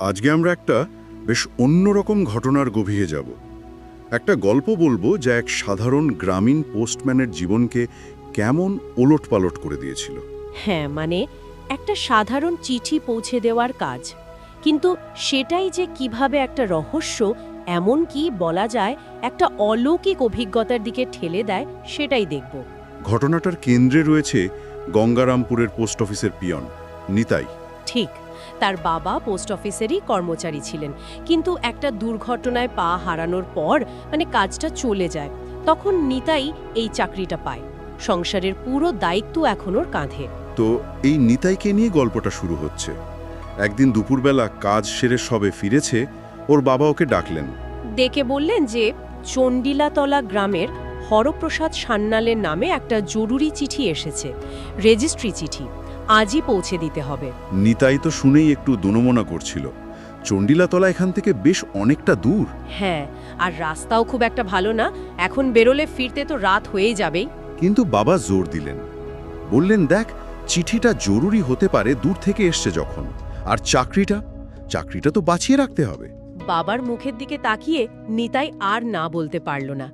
আজকে আমরা একটা বেশ অন্যরকম ঘটনার গভীরে যাব। একটা গল্প বলব যা এক সাধারণ গ্রামীণ পোস্টম্যানের জীবনকে কেমন ওলটপালট করে দিয়েছিল। হ্যাঁ মানে একটা সাধারণ চিঠি পৌঁছে দেওয়ার কাজ। কিন্তু সেটাই যে কীভাবে একটা রহস্য এমন কি বলা যায় একটা অলৌকিক অভিজ্ঞতার দিকে ঠেলে দেয় সেটাই দেখব। ঘটনাটার কেন্দ্রে রয়েছে গঙ্গারামপুরের পোস্ট অফিসের পিয়ন নিতাই। ঠিক। তার বাবা পোস্ট অফিসেরই কর্মচারী ছিলেন। কিন্তু একটা দুর্ঘটনায় পা হারানোর পর মানে কাজটা চলে যায় তখন নিতাই এই চাকরিটা পায়। সংসারের পুরো দায়িত্ব এখন ওর কাঁধে। তো এই নিতাইকে নিয়ে গল্পটা শুরু হচ্ছে। একদিন দুপুরবেলা কাজ সেরে সবে ফিরেছে ওর বাবা ওকে ডাকলেন। ডেকে বললেন যে চণ্ডীলাতলা গ্রামের হরপ্রসাদ সান্যালের নামে একটা জরুরি চিঠি এসেছে রেজিস্ট্রি চিঠি। আজই পৌঁছে দিতে হবে। নিতাই তো শুনেই একটু দনমনা করছিল। চণ্ডীলাতলা এখান থেকে বেশ অনেকটা দূর। হ্যাঁ আর রাস্তাও খুব একটা ভালো না। এখন বেরোলে ফিরতে তো রাত হয়েই যাবেই। কিন্তু বাবা জোর দিলেন। বললেন দেখ চিঠিটা জরুরি হতে পারে দূর থেকে এসছে যখন। আর চাকরিটা? চাকরিটা তো বাঁচিয়ে রাখতে হবে। বাবার মুখের দিকে তাকিয়ে নিতাই আর না বলতে পারল না।